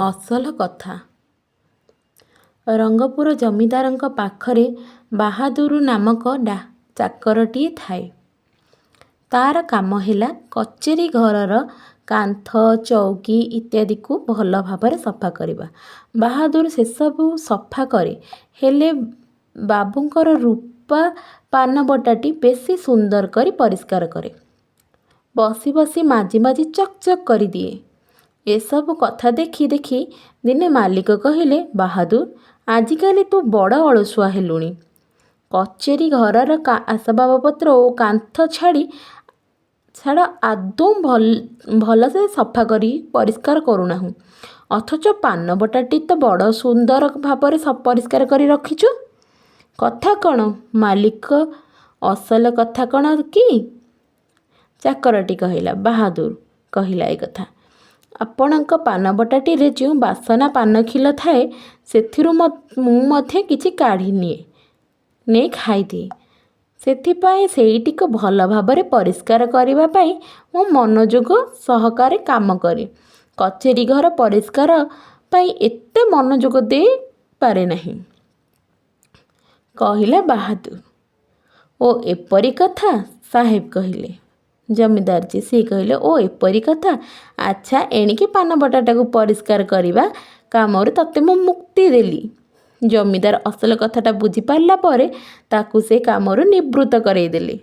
ଅସଲ କଥା। ରଙ୍ଗପୁର ଜମିଦାରଙ୍କ ପାଖରେ ବାହାଦୁର ନାମକ ଚାକରଟିଏ ଥାଏ। ତା'ର କାମ ହେଲା କଚେରୀ ଘରର କାନ୍ଥ ଚୌକି ଇତ୍ୟାଦିକୁ ଭଲ ଭାବରେ ସଫା କରିବା। ବାହାଦୁର ସେସବୁ ସଫା କରେ। ହେଲେ ବାବୁଙ୍କର ରୂପା ପାନବଟାଟି ବେଶି ସୁନ୍ଦର କରି ପରିଷ୍କାର କରେ। ବସି ବସି ମାଜି ମାଜି ଚକ୍ ଚକ୍ କରିଦିଏ। ଏସବୁ କଥା ଦେଖି ଦେଖି ଦିନେ ମାଲିକ କହିଲେ, ବାହାଦୁର, ଆଜିକାଲି ତୁ ବଡ଼ ଅଳସୁଆ ହେଲୁଣି। କଚେରୀ ଘରର ଆସବାବପତ୍ର ଓ କାନ୍ଥ ଛାଡ଼ ଆଦୌ ଭଲସେ ସଫା କରି ପରିଷ୍କାର କରୁନାହୁଁ। ଅଥଚ ପାନବଟାଟି ତ ବଡ଼ ସୁନ୍ଦର ଭାବରେ ପରିଷ୍କାର କରି ରଖିଛୁ। କଥା କ'ଣ ମାଲିକ ଅସଲ କଥା କ'ଣ କି? ଚାକରଟି କହିଲା। ବାହାଦୁର କହିଲା ଏ କଥା। ଆପଣଙ୍କ ପାନବଟାଟିରେ ଯେଉଁ ବାସନା ପାନଖିଲ ଥାଏ, ସେଥିରୁ ମୁଁ ମଧ୍ୟ କିଛି କାଢ଼ି ନେଇ ଖାଇଦିଏ। ସେଥିପାଇଁ ସେଇଟିକୁ ଭଲ ଭାବରେ ପରିଷ୍କାର କରିବା ପାଇଁ ମୁଁ ମନୋଯୋଗ ସହକାରେ କାମ କରେ। କଚେରୀ ଘର ପରିଷ୍କାର ପାଇଁ ଏତେ ମନୋଯୋଗ ଦେଇ ପାରେ ନାହିଁ। କହିଲା ବାହାଦୁର। ଓ ଏପରି କଥା, ସାହେବ କହିଲେ। ଜମିଦାର ଯିଏ କହିଲେ, ଓ ଏପରି କଥା। ଆଚ୍ଛା ଏଣିକି ପାନବଟାକୁ ପରିଷ୍କାର କରିବା କାମରୁ ତୋତେ ମୁଁ ମୁକ୍ତି ଦେଲି। ଜମିଦାର ଅସଲ କଥାଟା ବୁଝିପାରିଲା ପରେ ତାକୁ ସେ କାମରୁ ନିବୃତ୍ତ କରାଇଦେଲେ।